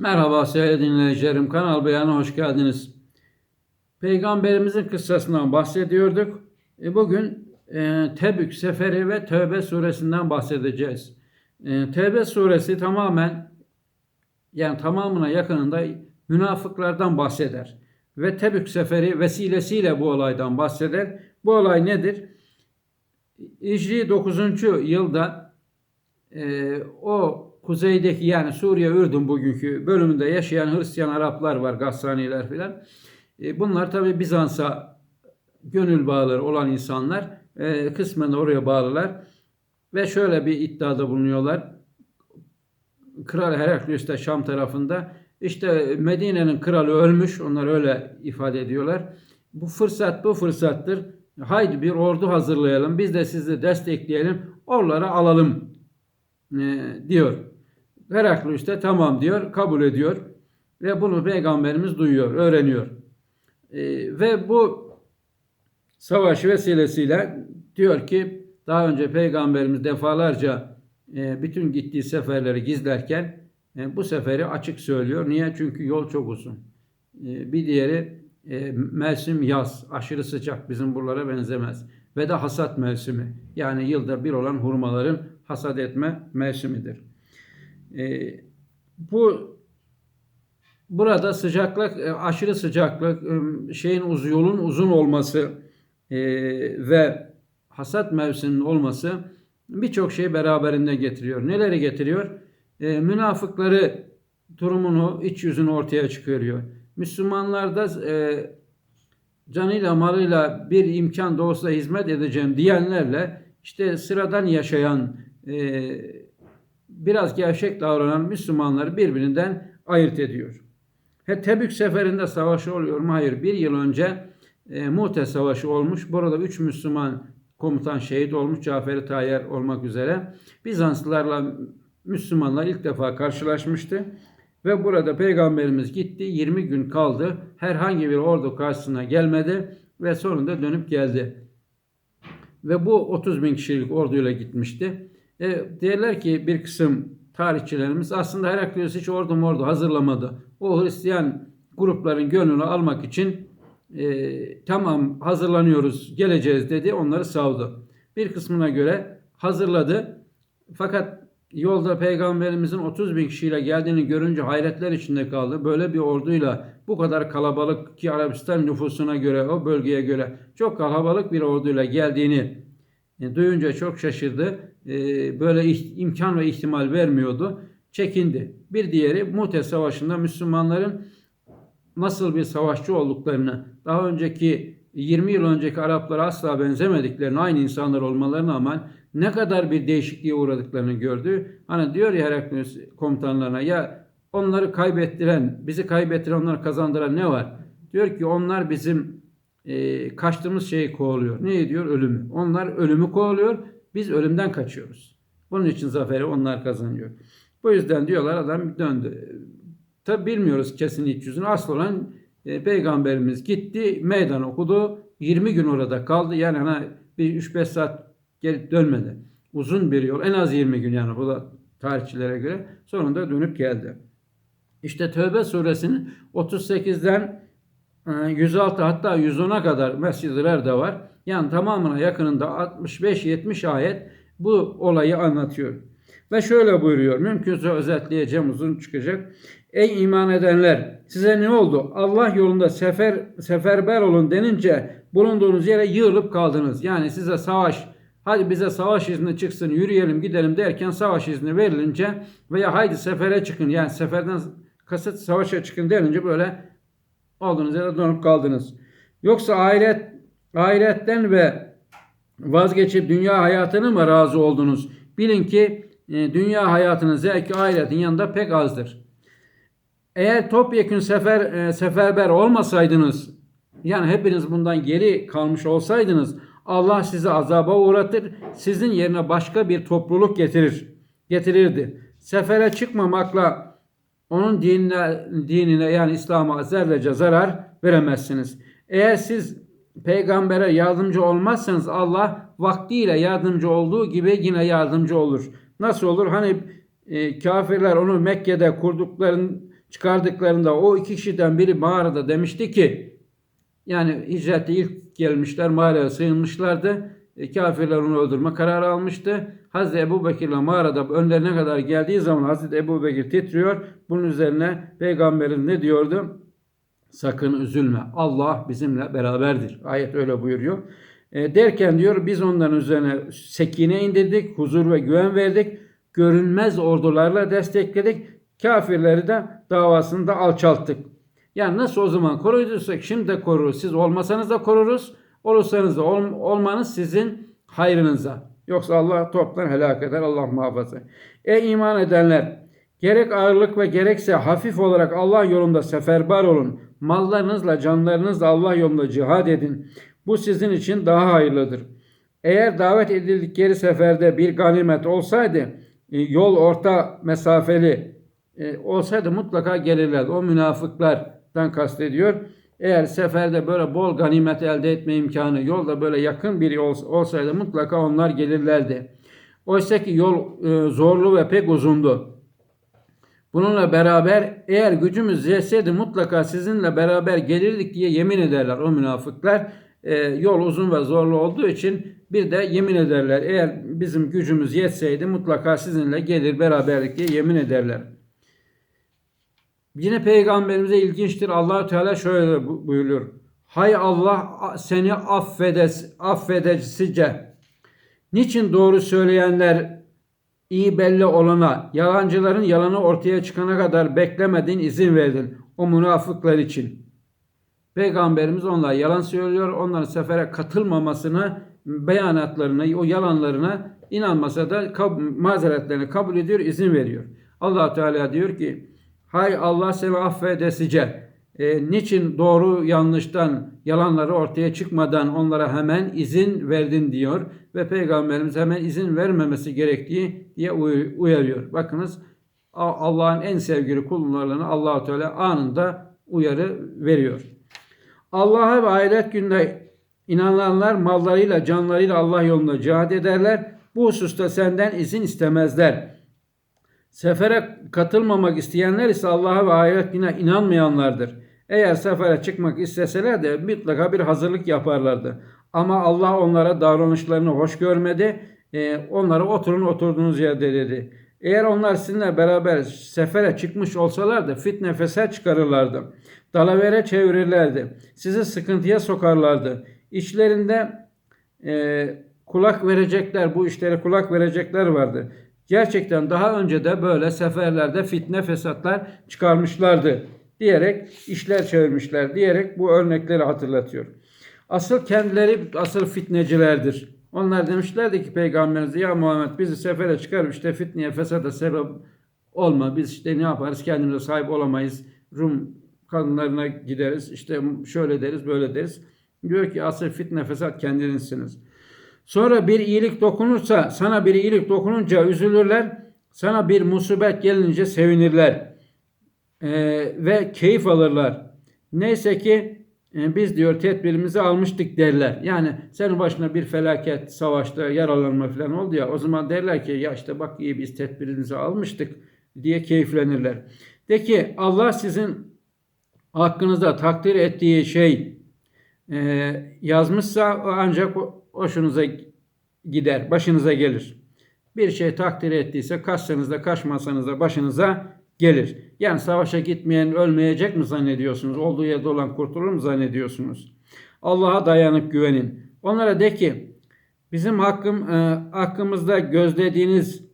Merhaba sevgili dinleyicilerim. Kanal Beyan'a hoş geldiniz. Peygamberimizin kıssasından bahsediyorduk. E, bugün e, Tebük Seferi ve Tövbe suresinden bahsedeceğiz. E, Tevbe suresi tamamen yani tamamına yakınında münafıklardan bahseder. Ve Tebük Seferi vesilesiyle bu olaydan bahseder. Bu olay nedir? Hicri 9. yılda e, o kuzeydeki yani Suriye Ürdün bugünkü bölümünde yaşayan Hristiyan Araplar var, Gassaniler filan. E, bunlar tabi Bizans'a gönül bağları olan insanlar. E, kısmen oraya bağlılar. Ve şöyle bir iddiada bulunuyorlar. Kral Heraklius da Şam tarafında işte Medine'nin kralı ölmüş. Onlar öyle ifade ediyorlar. Bu fırsat bu fırsattır. Haydi bir ordu hazırlayalım. Biz de sizi destekleyelim. Oraları alalım e, diyor. Heraklius de tamam diyor. Kabul ediyor. Ve bunu peygamberimiz duyuyor, öğreniyor. E, ve bu savaş vesilesiyle diyor ki daha önce peygamberimiz defalarca e, bütün gittiği seferleri gizlerken e, bu seferi açık söylüyor. Niye? Çünkü yol çok uzun. E, bir diğeri e, mevsim yaz. Aşırı sıcak bizim buralara benzemez. Ve de hasat mevsimi. Yani yılda bir olan hurmaların hasat etme mevsimidir. E, bu burada sıcaklık, e, aşırı sıcaklık, e, şeyin yolun uzun olması e, ve hasat mevsiminin olması birçok şey beraberinde getiriyor. Neleri getiriyor? E, münafıkları durumunu, iç yüzünü ortaya çıkarıyor. Müslümanlarda e, canıyla malıyla bir imkan da olsa hizmet edeceğim diyenlerle işte sıradan yaşayan e, biraz gevşek davranan Müslümanları birbirinden ayırt ediyor. He, Tebük seferinde savaşı oluyor mu? Hayır. Bir yıl önce e, Mu'te Savaşı olmuş. Burada üç Müslüman komutan şehit olmuş. Cafer-i Tayyar olmak üzere. Bizanslılarla Müslümanlar ilk defa karşılaşmıştı. Ve burada Peygamberimiz gitti. 20 gün kaldı. Herhangi bir ordu karşısına gelmedi. Ve sonunda dönüp geldi. Ve bu 30 bin kişilik orduyla gitmişti. E, derler ki bir kısım tarihçilerimiz aslında Heraklius hiç ordu mordu hazırlamadı. O Hristiyan grupların gönlünü almak için e, tamam hazırlanıyoruz geleceğiz dedi onları savdu. Bir kısmına göre hazırladı. Fakat yolda peygamberimizin 30 bin kişiyle geldiğini görünce hayretler içinde kaldı. Böyle bir orduyla bu kadar kalabalık ki Arabistan nüfusuna göre o bölgeye göre çok kalabalık bir orduyla geldiğini e, duyunca çok şaşırdı. E, böyle imkan ve ihtimal vermiyordu. Çekindi. Bir diğeri Mute Savaşı'nda Müslümanların nasıl bir savaşçı olduklarını, daha önceki 20 yıl önceki Araplara asla benzemediklerini, aynı insanlar olmalarına rağmen ne kadar bir değişikliğe uğradıklarını gördü. Hani diyor ya Heraklius komutanlarına ya onları kaybettiren, bizi kaybettiren, onları kazandıran ne var? Diyor ki onlar bizim e, kaçtığımız şeyi kovalıyor. Ne diyor? Ölümü. Onlar ölümü kovalıyor. Biz ölümden kaçıyoruz. Bunun için zaferi onlar kazanıyor. Bu yüzden diyorlar adam döndü. Tabi bilmiyoruz kesin iç yüzünü. Asıl olan e, peygamberimiz gitti, meydan okudu. 20 gün orada kaldı. Yani hani bir 3-5 saat geri dönmedi. Uzun bir yol. En az 20 gün yani bu da tarihçilere göre. Sonunda dönüp geldi. İşte Tövbe suresinin 38'den 106 e, hatta 110'a kadar mescidler de var. Yani tamamına yakınında 65-70 ayet bu olayı anlatıyor. Ve şöyle buyuruyor. Mümkünse özetleyeceğim uzun çıkacak. Ey iman edenler size ne oldu? Allah yolunda sefer seferber olun denince bulunduğunuz yere yığılıp kaldınız. Yani size savaş hadi bize savaş izni çıksın yürüyelim gidelim derken savaş izni verilince veya haydi sefere çıkın yani seferden kasıt savaşa çıkın denince böyle olduğunuz yere dönüp kaldınız. Yoksa ahiret ahiretten ve vazgeçip dünya hayatını mı razı oldunuz? Bilin ki e, dünya hayatının zevki ahiretin yanında pek azdır. Eğer topyekün sefer e, seferber olmasaydınız yani hepiniz bundan geri kalmış olsaydınız Allah sizi azaba uğratır. Sizin yerine başka bir topluluk getirir. Getirirdi. Sefere çıkmamakla onun dinine, dinine yani İslam'a zerrece zarar veremezsiniz. Eğer siz peygambere yardımcı olmazsanız Allah vaktiyle yardımcı olduğu gibi yine yardımcı olur. Nasıl olur? Hani e, kafirler onu Mekke'de kurdukların çıkardıklarında o iki kişiden biri mağarada demişti ki yani hicrete ilk gelmişler mağaraya sığınmışlardı. E, kafirler onu öldürme kararı almıştı. Hazreti Ebu Bekir'le mağarada önlerine kadar geldiği zaman Hazreti Ebu Bekir titriyor. Bunun üzerine peygamberin ne diyordu? Sakın üzülme. Allah bizimle beraberdir. Ayet öyle buyuruyor. E, derken diyor biz onların üzerine sekine indirdik, huzur ve güven verdik. Görünmez ordularla destekledik. Kafirleri de davasında alçalttık. Yani nasıl o zaman koruduysak şimdi de koruruz. Siz olmasanız da koruruz. Olursanız da ol, olmanız sizin hayrınıza. Yoksa Allah toptan helak eder. Allah muhafaza. Ey iman edenler! Gerek ağırlık ve gerekse hafif olarak Allah yolunda seferber olun. Mallarınızla, canlarınızla Allah yolunda cihad edin. Bu sizin için daha hayırlıdır. Eğer davet edildikleri seferde bir ganimet olsaydı, e, yol orta mesafeli e, olsaydı mutlaka gelirlerdi. O münafıklardan kastediyor. Eğer seferde böyle bol ganimet elde etme imkanı, yolda böyle yakın biri olsaydı mutlaka onlar gelirlerdi. Oysa ki yol e, zorlu ve pek uzundu. Bununla beraber eğer gücümüz yetseydi mutlaka sizinle beraber gelirdik diye yemin ederler o münafıklar. E, yol uzun ve zorlu olduğu için bir de yemin ederler. Eğer bizim gücümüz yetseydi mutlaka sizinle gelir beraberlik diye yemin ederler. Yine peygamberimize ilginçtir. Allahü Teala şöyle buyuruyor. Hay Allah seni affedes, affedesice. Niçin doğru söyleyenler iyi belli olana, yalancıların yalanı ortaya çıkana kadar beklemedin, izin verdin o münafıklar için. Peygamberimiz onlar yalan söylüyor, onların sefere katılmamasını, beyanatlarına, o yalanlarına inanmasa da kab- mazeretlerini kabul ediyor, izin veriyor. allah Teala diyor ki, hay Allah seni affedesice, e, niçin doğru yanlıştan, yalanları ortaya çıkmadan onlara hemen izin verdin diyor ve Peygamberimiz hemen izin vermemesi gerektiği diye uyarıyor. Bakınız Allah'ın en sevgili kullarına Allahu Teala anında uyarı veriyor. Allah'a ve ahiret gününe inananlar mallarıyla, canlarıyla Allah yolunda cihad ederler. Bu hususta senden izin istemezler. Sefere katılmamak isteyenler ise Allah'a ve ahiret gününe inanmayanlardır. Eğer sefere çıkmak isteseler de mutlaka bir hazırlık yaparlardı. Ama Allah onlara davranışlarını hoş görmedi. E, onlara oturun oturduğunuz yerde dedi. Eğer onlar sizinle beraber sefere çıkmış olsalardı fitne fesat çıkarırlardı. Dalavere çevirirlerdi. Sizi sıkıntıya sokarlardı. İçlerinde e, kulak verecekler, bu işlere kulak verecekler vardı. Gerçekten daha önce de böyle seferlerde fitne fesatlar çıkarmışlardı diyerek işler çevirmişler diyerek bu örnekleri hatırlatıyor. Asıl kendileri asıl fitnecilerdir. Onlar demişlerdi ki peygamberimize ya Muhammed bizi sefere çıkar işte fitneye fesada sebep olma. Biz işte ne yaparız kendimize sahip olamayız. Rum kadınlarına gideriz işte şöyle deriz böyle deriz. Diyor ki asıl fitne fesat kendinizsiniz. Sonra bir iyilik dokunursa sana bir iyilik dokununca üzülürler. Sana bir musibet gelince sevinirler. Ee, ve keyif alırlar. Neyse ki e, biz diyor tedbirimizi almıştık derler. Yani senin başına bir felaket, savaşta yaralanma falan oldu ya o zaman derler ki ya işte bak iyi biz tedbirimizi almıştık diye keyiflenirler. De ki Allah sizin hakkınızda takdir ettiği şey e, yazmışsa ancak hoşunuza gider, başınıza gelir. Bir şey takdir ettiyse kaçsanız da kaçmasanız da başınıza gelir. Yani savaşa gitmeyen ölmeyecek mi zannediyorsunuz? Olduğu yerde olan kurtulur mu zannediyorsunuz? Allah'a dayanıp güvenin. Onlara de ki bizim hakkım, e, hakkımızda gözlediğiniz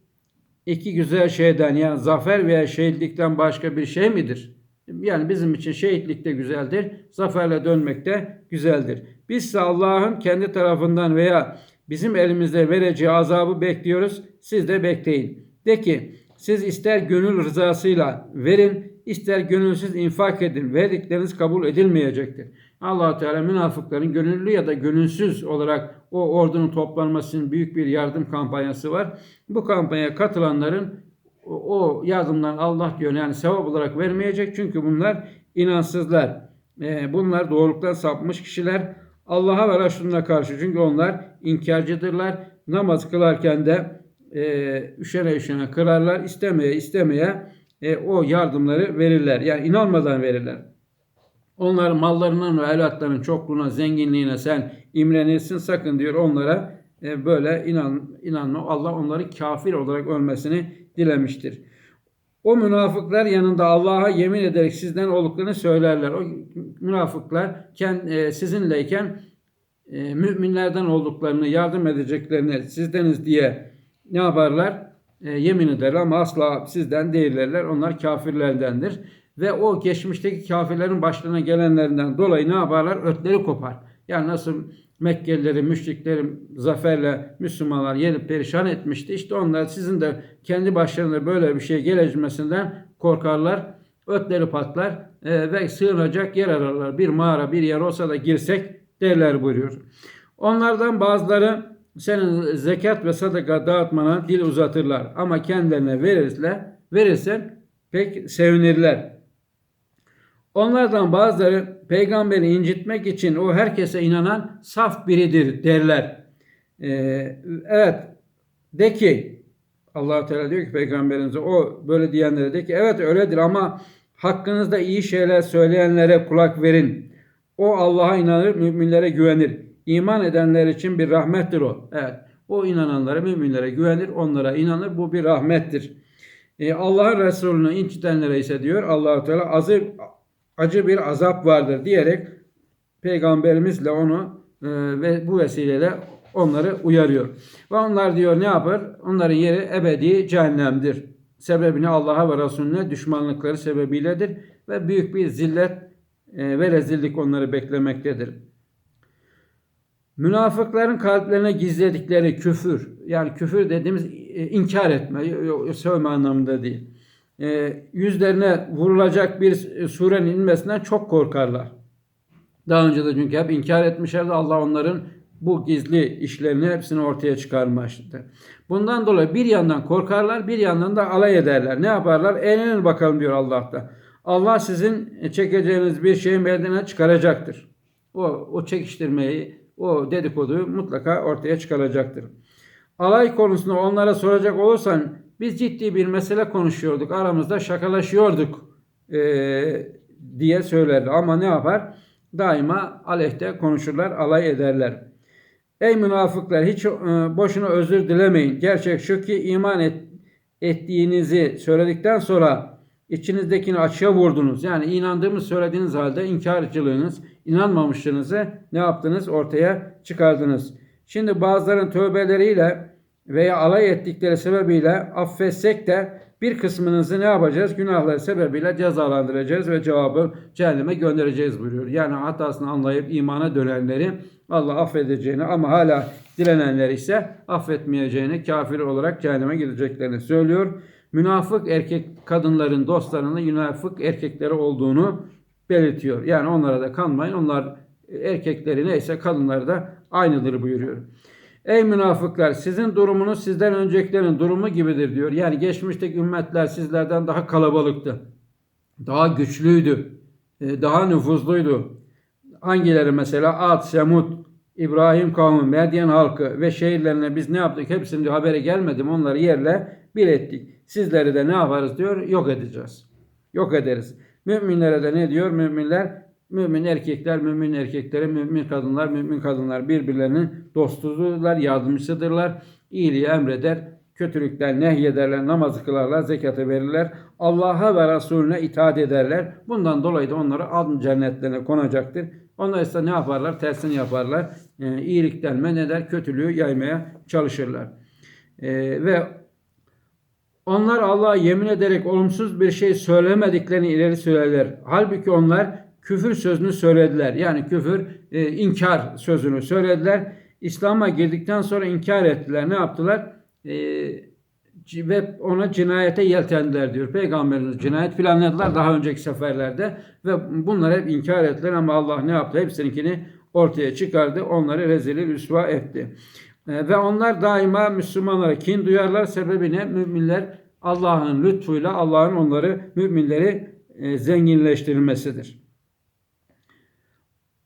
iki güzel şeyden yani zafer veya şehitlikten başka bir şey midir? Yani bizim için şehitlik de güzeldir, zaferle dönmek de güzeldir. Biz ise Allah'ın kendi tarafından veya bizim elimizde vereceği azabı bekliyoruz. Siz de bekleyin. De ki siz ister gönül rızasıyla verin, ister gönülsüz infak edin. Verdikleriniz kabul edilmeyecektir. allah Teala münafıkların gönüllü ya da gönülsüz olarak o ordunun toplanmasının büyük bir yardım kampanyası var. Bu kampanyaya katılanların o yardımdan Allah diyor yani sevap olarak vermeyecek. Çünkü bunlar inansızlar. Ee, bunlar doğruluktan sapmış kişiler. Allah'a ve Resulüne karşı çünkü onlar inkarcıdırlar. Namaz kılarken de e, üşene üşene kırarlar. istemeye istemeye e, o yardımları verirler. Yani inanmadan verirler. Onlar mallarının ve evlatlarının çokluğuna, zenginliğine sen imrenirsin sakın diyor onlara e, böyle inan inanma. Allah onları kafir olarak ölmesini dilemiştir. O münafıklar yanında Allah'a yemin ederek sizden olduklarını söylerler. O münafıklar kend, e, sizinleyken e, müminlerden olduklarını, yardım edeceklerini sizdeniz diye ne yaparlar? E, yemin ederler ama asla sizden değillerler. Onlar kafirlerdendir. Ve o geçmişteki kafirlerin başlarına gelenlerinden dolayı ne yaparlar? Ötleri kopar. Yani nasıl Mekkelileri, müşrikleri zaferle Müslümanlar yenip perişan etmişti. İşte onlar sizin de kendi başlarına böyle bir şey gelmesinden korkarlar. Ötleri patlar e, ve sığınacak yer ararlar. Bir mağara, bir yer olsa da girsek derler buyuruyor. Onlardan bazıları senin zekat ve sadaka dağıtmana dil uzatırlar. Ama kendilerine verirse, verirsen pek sevinirler. Onlardan bazıları peygamberi incitmek için o herkese inanan saf biridir derler. Ee, evet de ki allah Teala diyor ki peygamberimize o böyle diyenlere de ki evet öyledir ama hakkınızda iyi şeyler söyleyenlere kulak verin. O Allah'a inanır, müminlere güvenir. İman edenler için bir rahmettir o. Evet. O inananlara, müminlere güvenir, onlara inanır. Bu bir rahmettir. Ee, Allah'ın Resulü'nü incitenlere ise diyor allah Teala azı, acı bir azap vardır diyerek peygamberimizle onu e, ve bu vesileyle onları uyarıyor. Ve onlar diyor ne yapar? Onların yeri ebedi cehennemdir. Sebebini Allah'a ve Resulüne düşmanlıkları sebebiyledir ve büyük bir zillet e, ve rezillik onları beklemektedir. Münafıkların kalplerine gizledikleri küfür, yani küfür dediğimiz e, inkar etme, sövme anlamında değil. E, yüzlerine vurulacak bir surenin inmesinden çok korkarlar. Daha önce de çünkü hep inkar etmişlerdi. Allah onların bu gizli işlerini hepsini ortaya çıkarmıştı. Bundan dolayı bir yandan korkarlar, bir yandan da alay ederler. Ne yaparlar? Eğlenin bakalım diyor Allah'ta. Allah sizin çekeceğiniz bir şeyi meydana çıkaracaktır. O, o çekiştirmeyi, o dedikoduyu mutlaka ortaya çıkaracaktır. Alay konusunda onlara soracak olursan biz ciddi bir mesele konuşuyorduk. Aramızda şakalaşıyorduk e, diye söylerler. Ama ne yapar? Daima aleyhte konuşurlar, alay ederler. Ey münafıklar hiç e, boşuna özür dilemeyin. Gerçek şu ki iman et, ettiğinizi söyledikten sonra içinizdekini açığa vurdunuz. Yani inandığımız söylediğiniz halde inkarcılığınız, inanmamışlığınızı ne yaptınız? Ortaya çıkardınız. Şimdi bazıların tövbeleriyle veya alay ettikleri sebebiyle affetsek de bir kısmınızı ne yapacağız? Günahları sebebiyle cezalandıracağız ve cevabı cehenneme göndereceğiz buyuruyor. Yani hatasını anlayıp imana dönenleri Allah affedeceğini ama hala dilenenleri ise affetmeyeceğini, kafir olarak cehenneme gideceklerini söylüyor. Münafık erkek kadınların dostlarının münafık erkekleri olduğunu belirtiyor. Yani onlara da kanmayın. Onlar erkekleri neyse kadınları da aynıdır buyuruyor. Ey münafıklar sizin durumunuz sizden öncekilerin durumu gibidir diyor. Yani geçmişteki ümmetler sizlerden daha kalabalıktı. Daha güçlüydü. e, Daha nüfuzluydu. Hangileri mesela Ad, Semud, İbrahim kavmi, Medyen halkı ve şehirlerine biz ne yaptık? Hepsinin haberi gelmedi mi? Onları yerle bir ettik. Sizleri de ne yaparız diyor? Yok edeceğiz. Yok ederiz. Müminlere de ne diyor? Müminler Mümin erkekler, mümin erkekleri, mümin kadınlar, mümin kadınlar birbirlerinin dostudurlar, yardımcısıdırlar. İyiliği emreder, kötülükten nehyederler, namazı kılarlar, zekatı verirler. Allah'a ve Resulüne itaat ederler. Bundan dolayı da onlara adın cennetlerine konacaktır. Onlar ise ne yaparlar? Tersini yaparlar. E, iyilikten men eder, kötülüğü yaymaya çalışırlar. E, ve onlar Allah'a yemin ederek olumsuz bir şey söylemediklerini ileri söylerler. Halbuki onlar küfür sözünü söylediler. Yani küfür e, inkar sözünü söylediler. İslam'a girdikten sonra inkar ettiler. Ne yaptılar? E, ve ona cinayete yeltendiler diyor. Peygamberimiz cinayet planladılar daha önceki seferlerde ve bunları hep inkar ettiler ama Allah ne yaptı? Hepsininkini ortaya çıkardı. Onları rezili rüsva etti. E, ve onlar daima Müslümanlara kin duyarlar. Sebebine müminler Allah'ın lütfuyla Allah'ın onları müminleri e, zenginleştirilmesidir.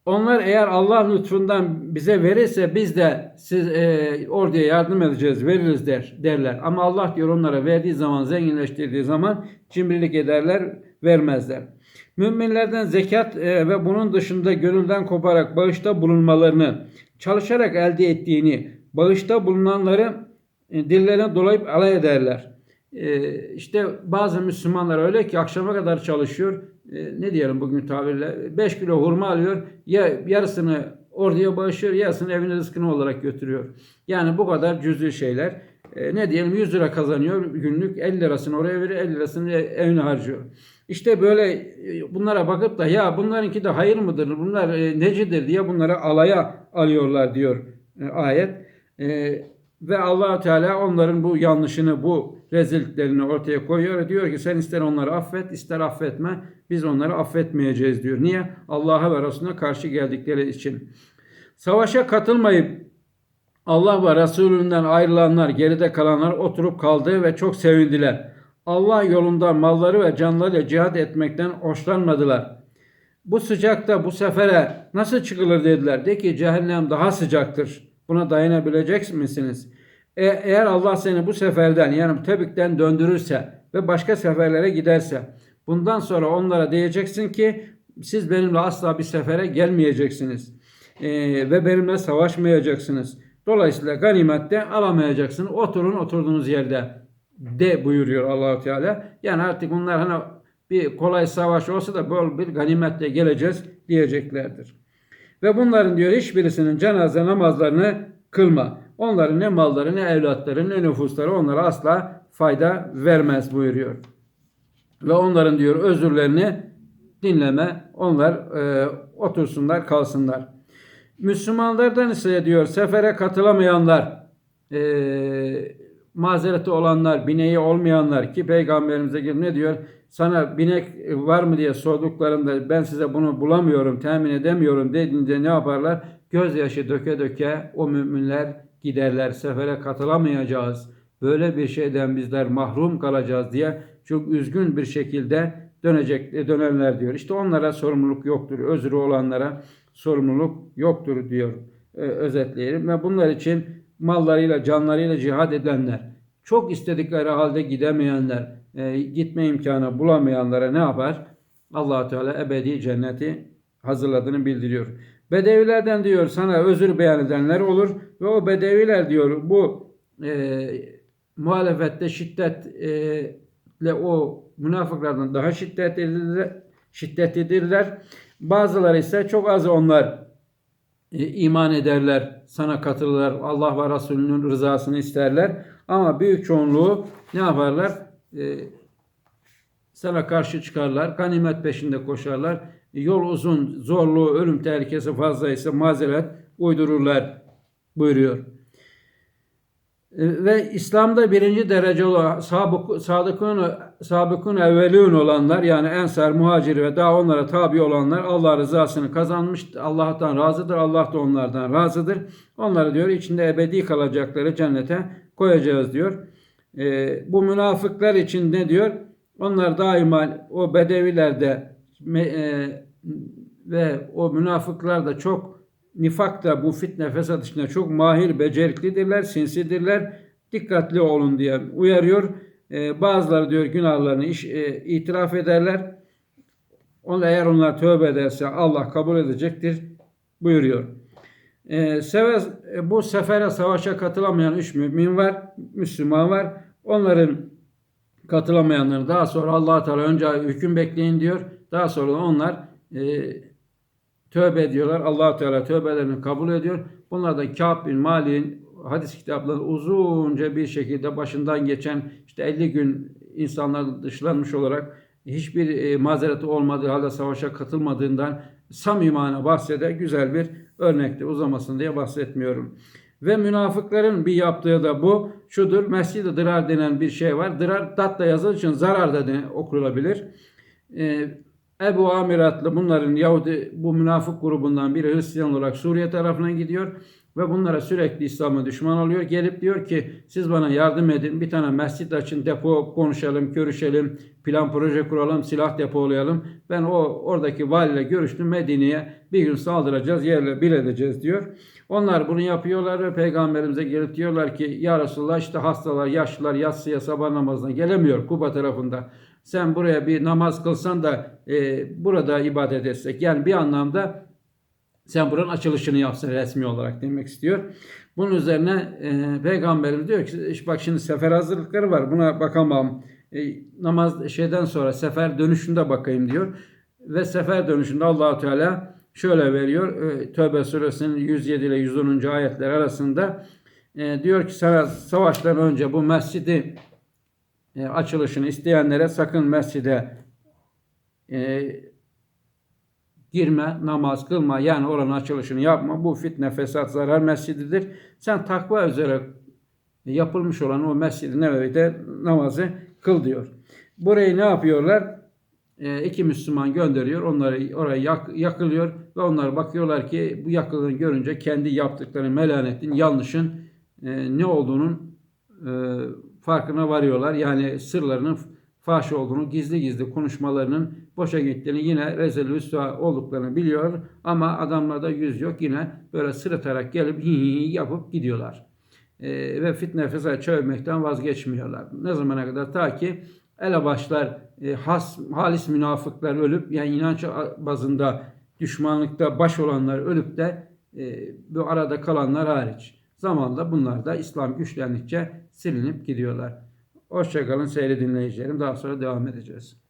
Onlar eğer Allah lütfundan bize verirse biz de siz e, orduya yardım edeceğiz, veririz der derler. Ama Allah diyor onlara verdiği zaman, zenginleştirdiği zaman cimrilik ederler, vermezler. Müminlerden zekat e, ve bunun dışında gönülden koparak bağışta bulunmalarını, çalışarak elde ettiğini, bağışta bulunanları e, dillerine dolayıp alay ederler. E, işte bazı Müslümanlar öyle ki akşama kadar çalışıyor. E, ne diyelim bugün tabirle 5 kilo hurma alıyor. Ya yarısını orduya bağışlıyor, yarısını evine rızkını olarak götürüyor. Yani bu kadar cüz'i şeyler. Ne diyelim 100 lira kazanıyor günlük 50 lirasını oraya veriyor 50 lirasını evine harcıyor. İşte böyle bunlara bakıp da ya bunlarınki de hayır mıdır bunlar necidir diye bunlara alaya alıyorlar diyor ayet. E, ve allah Teala onların bu yanlışını, bu rezilliklerini ortaya koyuyor. Diyor ki sen ister onları affet, ister affetme. Biz onları affetmeyeceğiz diyor. Niye? Allah'a ve Resulüne karşı geldikleri için. Savaşa katılmayıp Allah ve Resulünden ayrılanlar, geride kalanlar oturup kaldı ve çok sevindiler. Allah yolunda malları ve canlarıyla cihad etmekten hoşlanmadılar. Bu sıcakta bu sefere nasıl çıkılır dediler. De ki cehennem daha sıcaktır. Buna dayanabilecek misiniz? E, eğer Allah seni bu seferden yani Tebük'ten döndürürse ve başka seferlere giderse bundan sonra onlara diyeceksin ki siz benimle asla bir sefere gelmeyeceksiniz. E, ve benimle savaşmayacaksınız. Dolayısıyla ganimette alamayacaksınız. Oturun oturduğunuz yerde de buyuruyor Allahu Teala. Yani artık bunlar hani bir kolay savaş olsa da bol bir ganimetle geleceğiz diyeceklerdir. Ve bunların diyor hiçbirisinin cenaze namazlarını kılma. Onların ne malları ne evlatları ne nüfusları onlara asla fayda vermez buyuruyor. Ve onların diyor özürlerini dinleme. Onlar e, otursunlar kalsınlar. Müslümanlardan ise diyor sefere katılamayanlar e, mazereti olanlar, bineği olmayanlar ki peygamberimize gibi ne diyor? Sana binek var mı diye sorduklarında ben size bunu bulamıyorum, temin edemiyorum dediğinde ne yaparlar? Gözyaşı döke döke o müminler giderler. Sefere katılamayacağız. Böyle bir şeyden bizler mahrum kalacağız diye çok üzgün bir şekilde dönecek dönerler diyor. İşte onlara sorumluluk yoktur. Özrü olanlara sorumluluk yoktur diyor. Ee, özetleyelim ve bunlar için mallarıyla, canlarıyla cihad edenler, çok istedikleri halde gidemeyenler, e, gitme imkanı bulamayanlara ne yapar? allah Teala ebedi cenneti hazırladığını bildiriyor. Bedevilerden diyor sana özür beyan edenler olur ve o bedeviler diyor bu e, muhalefette şiddetle o münafıklardan daha şiddetlidirler, şiddetlidirler. Bazıları ise çok az onlar e, iman ederler, sana katılırlar, Allah ve Resulünün rızasını isterler. Ama büyük çoğunluğu ne yaparlar? E, sana karşı çıkarlar, ganimet peşinde koşarlar. Yol uzun, zorluğu, ölüm tehlikesi fazlaysa mazeret uydururlar buyuruyor. E, ve İslam'da birinci derece olan sabık, sadıkun, sabıkun evvelün olanlar yani ensar, muhacir ve daha onlara tabi olanlar Allah rızasını kazanmış. Allah'tan razıdır. Allah da onlardan razıdır. Onları diyor içinde ebedi kalacakları cennete koyacağız diyor. E, bu münafıklar için ne diyor? Onlar daima o bedevilerde e, ve o münafıklar da çok nifak da bu fitne fesat işine çok mahir, beceriklidirler, sinsidirler. Dikkatli olun diye uyarıyor. Ee, bazıları diyor günahlarını iş, e, itiraf ederler. Onlar, eğer onlar tövbe ederse Allah kabul edecektir buyuruyor. Ee, seve, bu sefere savaşa katılamayan üç mümin var, Müslüman var. Onların katılamayanları daha sonra allah Teala önce hüküm bekleyin diyor. Daha sonra onlar e, tövbe ediyorlar. allah Teala tövbelerini kabul ediyor. Bunlar da Kâb bin Malik'in hadis kitapları uzunca bir şekilde başından geçen işte 50 gün insanlar dışlanmış olarak hiçbir e, mazereti olmadığı halde savaşa katılmadığından samimane bahsede güzel bir örnekti. Uzamasın diye bahsetmiyorum. Ve münafıkların bir yaptığı da bu. Şudur. Mescid-i Dırar denen bir şey var. Dırar datla yazıldığı için zarar da okunabilir. Ee, Ebu Amir adlı bunların Yahudi bu münafık grubundan biri Hristiyan olarak Suriye tarafına gidiyor. Ve bunlara sürekli İslam'a düşman oluyor. Gelip diyor ki siz bana yardım edin. Bir tane mescit açın, depo konuşalım, görüşelim, plan proje kuralım, silah depolayalım. Ben o oradaki valiyle görüştüm. Medine'ye bir gün saldıracağız, yerle bir edeceğiz diyor. Onlar bunu yapıyorlar ve peygamberimize gelip diyorlar ki ya Resulallah işte hastalar, yaşlılar yatsıya sabah namazına gelemiyor Kuba tarafında. Sen buraya bir namaz kılsan da e, burada ibadet etsek. Yani bir anlamda sen buranın açılışını yapsın resmi olarak demek istiyor. Bunun üzerine e, peygamberimiz diyor ki "İşte bak şimdi sefer hazırlıkları var buna bakamam. E, namaz şeyden sonra sefer dönüşünde bakayım diyor. Ve sefer dönüşünde Allahu Teala şöyle veriyor. E, Tövbe suresinin 107 ile 110. ayetler arasında e, diyor ki sana savaştan önce bu mescidi e, açılışını isteyenlere sakın mescide e, girme, namaz kılma yani oranın açılışını yapma. Bu fitne, fesat, zarar mescididir. Sen takva üzere yapılmış olan o mescid-i Nebevi'de namazı kıl diyor. Burayı ne yapıyorlar? E, iki Müslüman gönderiyor. Onları oraya yak, yakılıyor ve onlar bakıyorlar ki bu yakıldığını görünce kendi yaptıkları melanetin, yanlışın e, ne olduğunun e, farkına varıyorlar. Yani sırlarının faş olduğunu, gizli gizli konuşmalarının boşa gittiğini, yine rezil rüsva olduklarını biliyor. Ama adamlarda yüz yok. Yine böyle sırıtarak gelip hi hi hi yapıp gidiyorlar. Ee, ve fitne fesat çevirmekten vazgeçmiyorlar. Ne zamana kadar? Ta ki elebaşlar, e, has, halis münafıklar ölüp, yani inanç bazında düşmanlıkta baş olanlar ölüp de e, bu arada kalanlar hariç. Zamanla bunlar da İslam güçlendikçe silinip gidiyorlar. Hoşçakalın sevgili dinleyicilerim. Daha sonra devam edeceğiz.